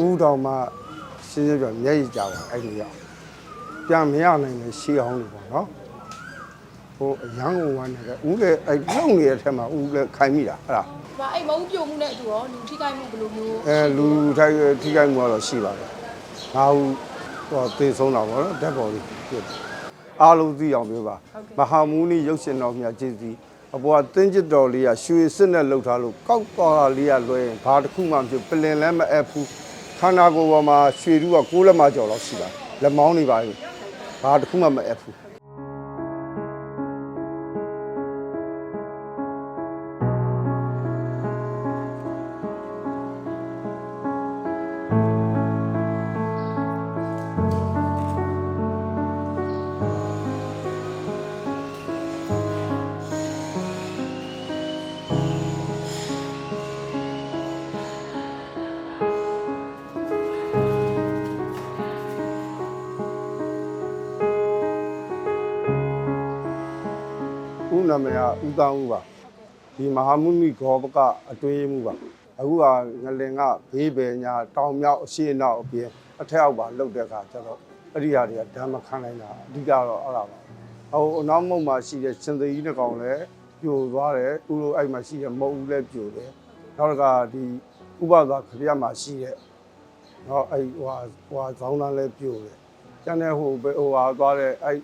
ဦးတော်မှရှင်းရှင်းပြောမျက်ရည်ကြပါအဲ့ဒီရောက်ပြန်မရနိုင်တဲ့ရှေးအောင်လို့ပေါ့နော်ဟိုအရန်ကိုဝမ်းနေတဲ့ဦးလည်းအဲ့လုံနေတဲ့ထက်မှာဦးလည်းခိုင်မိတာအဲ့ဒါ။ဒါအဲ့မုံပြုံမှုနဲ့အတူရောလူထိခိုက်မှုဘယ်လိုမျိုးအဲလူထိုက်ထိခိုက်မှုကတော့ရှိပါတယ်ငါဟုဟိုသေဆုံးတာပေါ့နော်ဓာတ်ပေါ်လေးဖြစ်တယ်အားလုံးသိအောင်ပြောပါမဟာမူနီရုပ်ရှင်တော်မြတ်ကျေးဇူးအပေါ်ကတင်းကျစ်တော်လေးကရွှေစစ်နဲ့လှုပ်ထားလို့ကောက်တော်တာလေးကလွဲရင်ဘာတစ်ခုမှမဖြစ်ပလင်လည်းမအပ်ဘူး ခန္ဓာကိုယ်ပေါ်မှာရွှေတူက6လက်မကျော်တော့ရှိပါတယ်လက်မောင်းနေပါဘူးဘာတစ်ခုမှမအပ်ဘူး ဦးနာမည်ကဦးတောင်းဦးပါဒီမဟာမုနိဂောဘကအတွင်းရေးမှုပါအခုကငလင်ကဘေးပယ်ညာတောင်မြောက်အရှိအနောက်အပြင်အထက်အောက်ပါလှုပ်တဲ့အခါကျတော့အဲ့ဒီဟာတွေကဓမ္မခံနိုင်တာအဓိကတော့အဲ့ဒါပါဟိုအနောက်မုံမှာရှိတဲ့ရှင်သေကြီးတစ်ကောင်လည်းပြိုသွားတယ်ဥလိုအဲ့မှာရှိတဲ့မုံဦးလည်းပြိုတယ်နောက်တစ်ခါဒီဥပသာခရမှာရှိတဲ့နော်အဲ့ဟိုဟာဟိုဟာဇောင်းတန်းလည်းပြိုတယ်ကျန်တဲ့ဟိုဟိုဟာသွားတဲ့အဲ့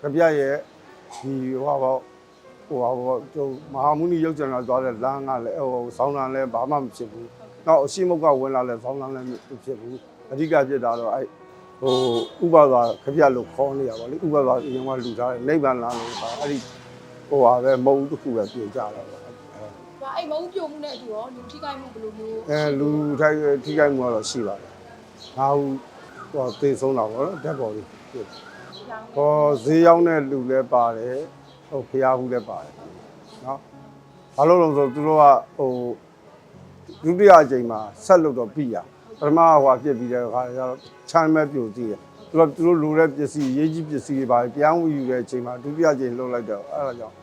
ခပြရဲ့ဒီဟိုဟာပေါ့ ဟိုဟာဘောကျုံမဟာမုနိရုပ်ကြံလာသွားတဲ့လမ်းကလည်းဟိုဆောင်းလမ်းလည်းဘာမှမဖြစ်ဘူး။နောက်အရှိမုတ်ကဝင်လာလည်းဆောင်းလမ်းလည်းမဖြစ်ဘူး။အဓိကဖြစ်တာတော့အဲ့ဟိုဥပသာခပြလို့ခေါ်နေရပါလေ။ဥပသာအရင်ကလူထားတဲ့နိဗ္ဗာန်လမ်းလို့ပါအဲ့ဒီဟိုဟာပဲမဟုတ်တစ်ခုပဲပြင်ကြတာပါ။ဒါအဲ့မုံပြုံမှုနဲ့အတူရောလူထိခိုက်မှုဘယ်လိုမျိုးအဲလူထိုက်ထိခိုက်မှုကတော့ရှိပါတယ်။ငါဟုဟိုသေဆုံးတာပေါ့နော်ဓာတ်ပေါ်လေးဖြစ်တယ်။ဟောဈေးရောက်တဲ့လူလည်းပါတယ်။ ဟိုဖျားဟုလည်းပါတယ်နော်။ဘာလို့လဲဆိုတော့သူတို့ကဟိုဒုတိယအကြိမ်မှာဆက်လုပ်တော့ပြီးရပထမဟိုပြစ်ပြီးတဲ့အခါကျတော့ချမ်းမဲ့ပြိုတည်တယ်။သူတို့သူတို့လိုတဲ့ပစ္စည်းရေးကြီးပစ္စည်းတွေပါပြောင်းဝယူတဲ့အချိန်မှာဒုတိယအကြိမ်လှုပ်လိုက်တော့အဲ့ဒါကြောင့်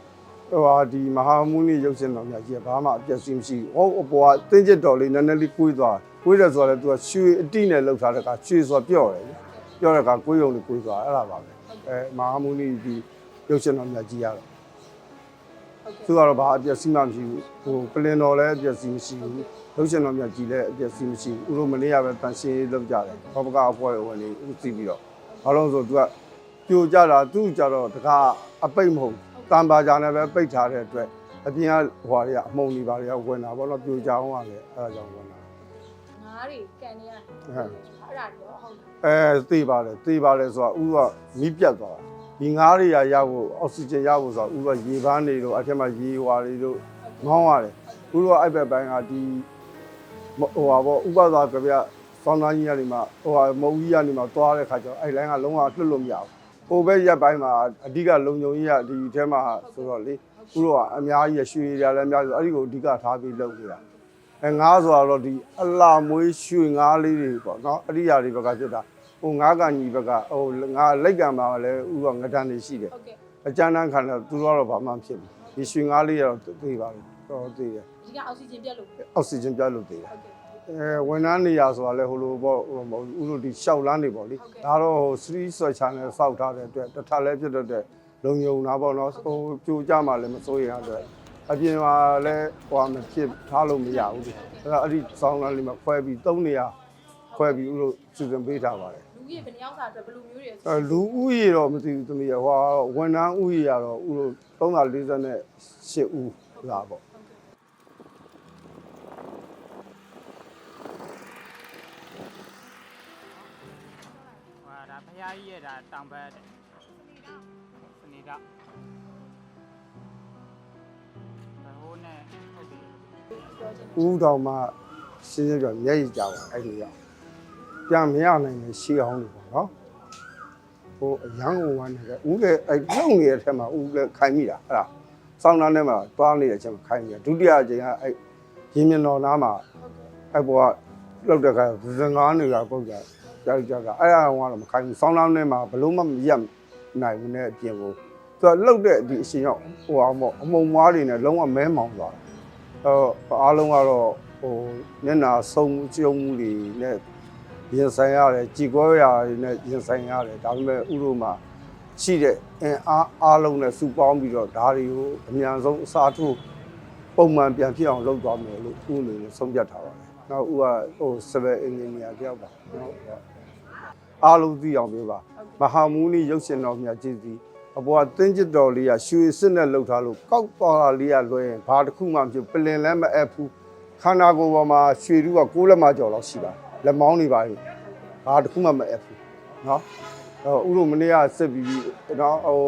ဟိုဟာဒီမဟာမုနိရုပ်ရှင်တော်များကြီးကဘာမှအပျက်စီးမရှိဘူး။ဟိုအပေါ်ကတင်းကျစ်တော်လေးနည်းနည်းလေးကိုးသွားကိုးတယ်ဆိုတော့လေသူကရွှေအတိနဲ့လှုပ်ထားတဲ့ကရွှေဆိုပြော့တယ်လေ။ပြော့တဲ့ကကိုးရုံလေးကိုးသွားအဲ့ဒါပါပဲ။အဲမဟာမုနိဒီ ရုပ်ရှင်တော်များကြီးရတော့သူကတော့ဘာအပြည့်စီးမှမရှိဘူးဟိုပလင်တော်လည်းအပြည့်စီးမရှိဘူးလှုပ်ရှင်တော်မြတ်ကြီးလည်းအပြည့်စီးမရှိဘူးဥလိုမလေးရပဲတန်ရှင်းရေးလုပ်ကြတယ်ဘောပကအဖွဲဝင်လေးဥသိပြီးတော့ဘာလို့လဲဆိုသူကပြိုကြတာသူ့ကြတော့တကားအပိတ်မဟုတ်တန်ပါကြနဲ့ပဲပိတ်ထားတဲ့အတွက်အပြင်ကဟွာတွေကအမှုန်တွေပါတွေကဝင်တာဘောတော့ပြိုကြအောင်ကလည်းအဲဒါကြောင့်ဝင်တာငါးတွေကန်နေရဟမ်အဲ့ဒါတွေရောဟုတ်တယ်အဲသိပါတယ်သိပါတယ်ဆိုတာဥကမီးပြတ်သွားတာ ဒီငါးတွေရရဖို့အောက်ဆီဂျင်ရဖို့ဆိုတာဥကရေပန်းနေလို့အထက်မှာရေဟွာတွေလို့မောင်းရတယ်ဥကအဲ့ဘက်ပိုင်းကဒီမဟိုဟာပေါ့ဥပသာကြပြစောင်းသားကြီးကနေမှဟိုဟာမုံကြီးကနေမှသွားတဲ့ခါကျတော့အဲ့လိုင်းကလုံးဝလွတ်လို့မရဘူးဟိုဘက်ရက်ပိုင်းမှာအဓိကလုံခြုံကြီးကဒီထဲမှာဆိုတော့လေဥတော့ကအများကြီးရရွှေရလည်းအများကြီးဆိုအဲ့ဒီကိုအဓိကထားပြီးလုပ်နေတာအဲငါးဆိုတော့ဒီအလာမွေးရွှေငါးလေးတွေပေါ့နော်အရိယာတွေဘက်ကဖြစ်တာ ဟိုငါးကညီဘက်ကဟိုငါလိုက်ကံပါလဲဥကငဒန်တွေရှိတယ်ဟုတ်ကဲ့အကျန်းတန်းခံတော့သူတို့ကတော့ဘာမှမဖြစ်ဘူးဒီရွှေငါးလေးကတော့သိပါလိမ့်တော့သိတယ်ဒီကအောက်ဆီဂျင်ပြတ်လို့ဟုတ်အောက်ဆီဂျင်ပြတ်လို့သိတယ်ကဲ့အဲဝန်ထမ်းနေရာဆိုတာလဲဟိုလိုပေါ့ဟိုမဟုတ်ဘူးဥတို့ဒီရှောက်လန်းနေပေါ့လေဒါတော့ဟို3 structure နဲ့စောက်ထားတဲ့အတွက်တစ်ထပ်လဲဖြစ်တတ်တဲ့လုံယုံတာပေါ့နော်ဟိုပြိုကြမှလည်းမစိုးရင်အတွက်အပြင်မှာလဲဟိုမဖြစ်ထားလို့မရဘူးဒီအဲ့ဒါအဲ့ဒီဆောင်းလန်းလေးမှာခွဲပြီး3နေရာခွဲပြီးဥတို့စီစဉ်ပေးထားပါတယ် လူကြီးဘယ်နှယောက်စာအတွက်ဘယ်လိုမျိုးတွေအဲလူဦးရေတော့မသိဘူးသမီးရဟိုဝန်ထမ်းဦးရေကတော့ဥတို့348ဦးလာပေါ့ဟာဒါဖရာကြီးရဲ့ဒါတောင်ဘက်တဲ့စနေတော့ဘဟိုးနဲ့ဟုတ်ပြီပြောချင်ဦးတော်မှရှင်းရှင်းပြောမျက်ရည်ကြပါအဲ့ဒီရောက် ပြန်မရနိုင်တဲ့ရှေးအောင်လို့ပေါ့နော်ဟိုအရန်ကိုဝမ်းနေတဲ့ဦးလည်းအဲ့လုံနေတဲ့ထက်မှာဦးလည်းခိုင်မိတာအဲ့ဒါစောင်းနှမ်းထဲမှာတွားနေတဲ့အချိန်မှာခိုင်မိတာဒုတိယအချိန်ကအဲ့ရင်းမြတော်နားမှာအဲ့ဘောကလောက်တဲ့ခါဇငားနေတာပုတ်ကြကြောက်ကြကအဲ့အကောင်ကတော့မခိုင်ဘူးစောင်းနှမ်းထဲမှာဘလို့မှမရက်နိုင်ဘူးနဲ့အပြင်ကိုသူကလှုပ်တဲ့ဒီအရှင်ရောက်ဟိုအောင်ပေါ့အမုံမွားတွေနဲ့လုံးဝမဲမောင်သွားတာအဲအားလုံးကတော့ဟိုမျက်နာဆုံးကျုံမှုတွေနဲ့ ရင်ဆိုင်ရတယ်ကြည်ကွဲရာတွေနဲ့ရင်ဆိုင်ရတယ်ဒါပေမဲ့ဥရောမှာရှိတဲ့အင်အားအားလုံးနဲ့စုပေါင်းပြီးတော့ဒါတွေကိုအများဆုံးအစားထိုးပုံမှန်ပြန်ဖြစ်အောင်လုပ်သွားမယ်လို့ဥအနေနဲ့ဆုံးဖြတ်ထားပါတယ်။နောက်ဥကဟို civil engineer တယောက်ပါနော်အားလုံးသိအောင်ပြောပါမဟာမူနီရုပ်ရှင်တော်မြတ်ကြီးစီအပေါ်ကတင်းကျစ်တော်လေးကရွှေစစ်နဲ့လှုပ်ထားလို့ကောက်သွားတာလေးကလွှဲရင်ဘာတစ်ခုမှမဖြစ်ပလင်လည်းမအပ်ဘူးခန္ဓာကိုယ်ပေါ်မှာရွှေတူက6လက်မကျော်လောက်ရှိပါတယ် လက်မောင်းနေပါလေဘာတစ်ခုမှမအပ်ဘူးနော်အဲဥရောမနေ့ကစစ်ပြီးပြီးနော်ဟို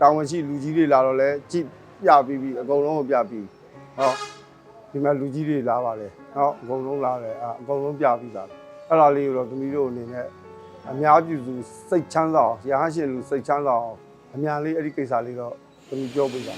တာဝန်ရှိလူကြီးတွေလာတော့လဲကြည့်ပြပြီးပြီးအကုန်လုံးကိုပြပြီးဟောဒီမှာလူကြီးတွေလာပါတယ်နော်အကုန်လုံးလာတယ်အအကုန်လုံးပြပြီးပါအဲ့ဒါလေးကိုတော့သမီးတို့အနေနဲ့အများပြည်သူစိတ်ချမ်းသာအောင်ရဟန်းရှင်လူစိတ်ချမ်းသာအောင်အများလေးအဲ့ဒီကိစ္စလေးတော့သမီးပြောပြပါ